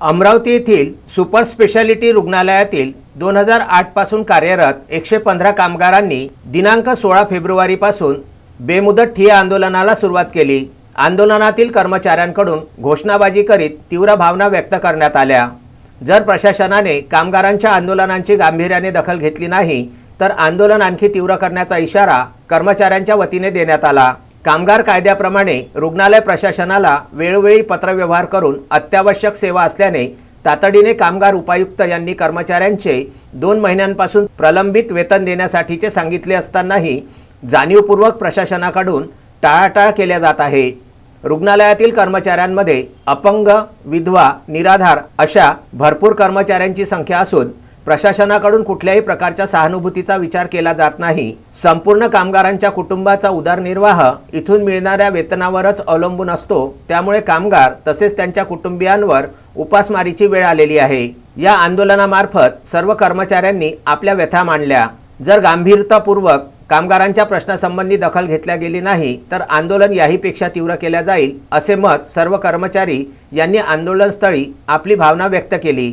अमरावती येथील super speciality रुग्णालयातील दोन हजार आठपासून कार्यरत एकशे पंधरा कामगारांनी दिनांक सोळा फेब्रुवारीपासून बेमुदत ठिय्या आंदोलनाला सुरुवात केली. आंदोलनातील कर्मचाऱ्यांकडून घोषणाबाजी करीत तीव्र भावना व्यक्त करण्यात आल्या. जर प्रशासनाने कामगारांच्या आंदोलनांची गांभीर्याने दखल घेतली नाही तर आंदोलन आणखी तीव्र करण्याचा इशारा कर्मचाऱ्यांच्या वतीने देण्यात आला. कामगार कायद्याप्रमाणे रुग्णालय प्रशासनाला वेळोवेळी पत्रव्यवहार करून अत्यावश्यक सेवा असल्याने तातडीने कामगार उपायुक्त यांनी कर्मचाऱ्यांचे दोन महिन्यांपासून प्रलंबित वेतन देण्यासाठीचे सांगितले असतानाही जाणीवपूर्वक प्रशासनाकडून टाळाटाळ केल्या जात आहे. रुग्णालयातील कर्मचाऱ्यांमध्ये अपंग विधवा निराधार अशा भरपूर कर्मचाऱ्यांची संख्या असून प्रशासनाकडून कुठल्याही प्रकारच्या सहानुभूतीचा विचार केला जात नाही. संपूर्ण कामगारांच्या कुटुंबाचा उदरनिर्वाह इथून मिळणाऱ्या वेतनावरच अवलंबून असतो. त्यामुळे कामगार तसेच त्यांच्या कुटुंबियांवर उपासमारीची वेळ आलेली आहे. या आंदोलनामार्फत सर्व कर्मचाऱ्यांनी आपल्या व्यथा मांडल्या. जर गांभीर्यतापूर्वक कामगारांच्या प्रश्नासंबंधी दखल घेतल्या गेली नाही तर आंदोलन याहीपेक्षा तीव्र केल्या जाईल असे मत सर्व कर्मचारी यांनी आंदोलनस्थळी आपली भावना व्यक्त केली.